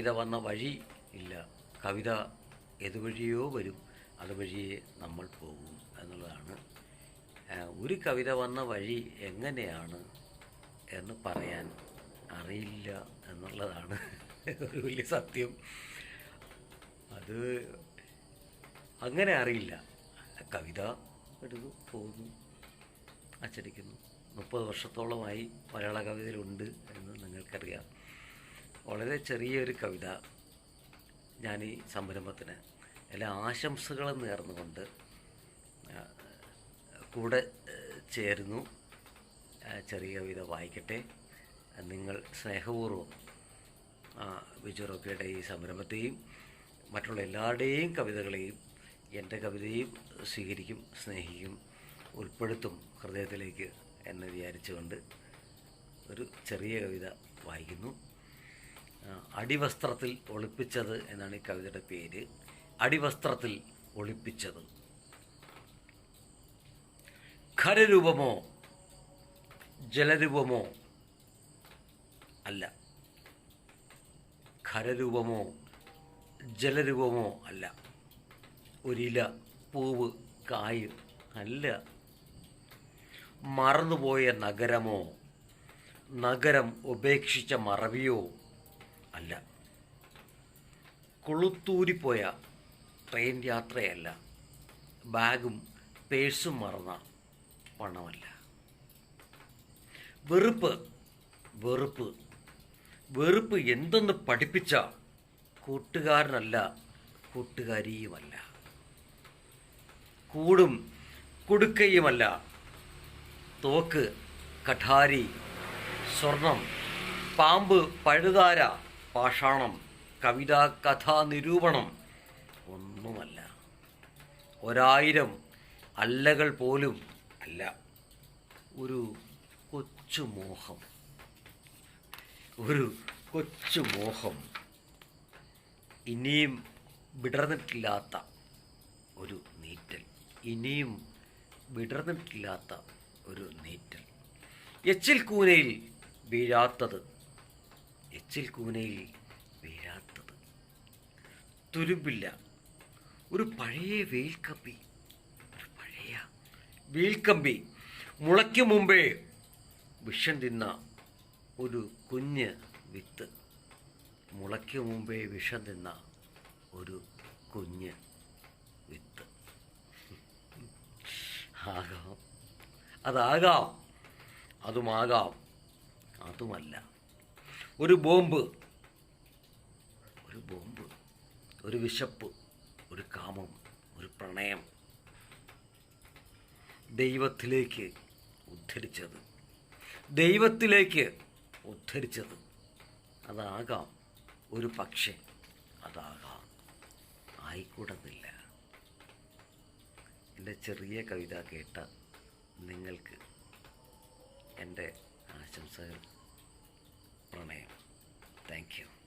കവിത വന്ന വഴി ഇല്ല. കവിത ഏതുവഴിയോ വരും. അതുവഴിയേ നമ്മൾ പോകും എന്നുള്ളതാണ്. ഒരു കവിത വന്ന വഴി എങ്ങനെയാണ് എന്ന് പറയാൻ അറിയില്ല എന്നുള്ളതാണ് ഒരു വലിയ സത്യം. അത് അങ്ങനെ അറിയില്ല. കവിത എടുത്തു പോകുന്നു അച്ചടിക്കുന്നു. മുപ്പത് വർഷത്തോളമായി മലയാള കവിതയിലുണ്ട് എന്ന് നിങ്ങൾക്കറിയാം. വളരെ ചെറിയൊരു കവിത ഞാൻ ഈ സംരംഭത്തിന് എല്ലാ ആശംസകളും നേർന്നുകൊണ്ട് കൂടെ ചേരുന്നു. ചെറിയ കവിത വായിക്കട്ടെ. നിങ്ങൾ സ്നേഹപൂർവം ആ, ബിജു റോക്കിയുടെ ഈ സംരംഭത്തെയും മറ്റുള്ള എല്ലാവരുടെയും കവിതകളെയും എന്റെ കവിതയും സ്വീകരിക്കും സ്നേഹിക്കും ഉൾപ്പെടുത്തും ഹൃദയത്തിലേക്ക് എന്ന് വിചാരിച്ചുകൊണ്ട് ഒരു ചെറിയ കവിത വായിക്കുന്നു. അടിവസ്ത്രത്തിൽ ഒളിപ്പിച്ചത് എന്നാണ് ഈ കവിതയുടെ പേര്. അടിവസ്ത്രത്തിൽ ഒളിപ്പിച്ചത്. ഖരരൂപമോ ജലരൂപമോ അല്ല. ഖരരൂപമോ ജലരൂപമോ അല്ല. ഒരില പൂവ് കായ് അല്ല. മറന്നുപോയ നഗരമോ നഗരം ഉപേക്ഷിച്ച മറവിയോ അല്ല. കൊളുത്തൂരിപ്പോയ ട്രെയിൻ യാത്രയല്ല. ബാഗും പേഴ്സും മറന്ന പണമല്ല. വെറുപ്പ് വെറുപ്പ്. വെറുപ്പ് എന്തെന്ന് പഠിപ്പിച്ച കൂട്ടുകാരനല്ല കൂട്ടുകാരിയുമല്ല. കൂടും കുടുക്കയുമല്ല. തോക്ക് കഠാരി സ്വർണം പാമ്പ് പഴുതാര പാഷാണം കവിതാ കഥാ നിരൂപണം ഒന്നുമല്ല. ഒരായിരം അല്ലകൾ പോലും അല്ല. ഒരു കൊച്ചു മോഹം. ഒരു കൊച്ചു മോഹം ഇനിയും വിടർന്നിട്ടില്ലാത്ത ഒരു നീറ്റൽ. ഇനിയും വിടർന്നിട്ടില്ലാത്ത ഒരു നീറ്റൽ. എച്ചിൽ കൂനയിൽ വീഴാത്തത് എച്ചിൽ കൂനയിൽ വീഴാത്തത്. തുരുമ്പില്ല. ഒരു പഴയ വേൽക്കമ്പി. ഒരു പഴയ വേൽക്കമ്പി. മുളയ്ക്ക് മുമ്പേ വിഷം തിന്ന ഒരു കുഞ്ഞ് വിത്ത്. മുളയ്ക്ക് മുമ്പേ വിഷം തിന്ന ഒരു കുഞ്ഞ് വിത്ത്. ആകാം. അതാകാം. അതുമാകാം. അതുമല്ല. ഒരു ബോംബ്. ഒരു ബോംബ് ഒരു വിശപ്പ് ഒരു കാമം ഒരു പ്രണയം. ദൈവത്തിലേക്ക് ഉദ്ധരിച്ചത്. ദൈവത്തിലേക്ക് ഉദ്ധരിച്ചത്. അതാകാം ഒരു പക്ഷേ. അതാകാം. ആയിക്കൂടുന്നില്ല എന്റെ ചെറിയ കവിത കേട്ട നിങ്ങൾക്ക് എന്റെ ആശംസകൾ Amen. Thank you.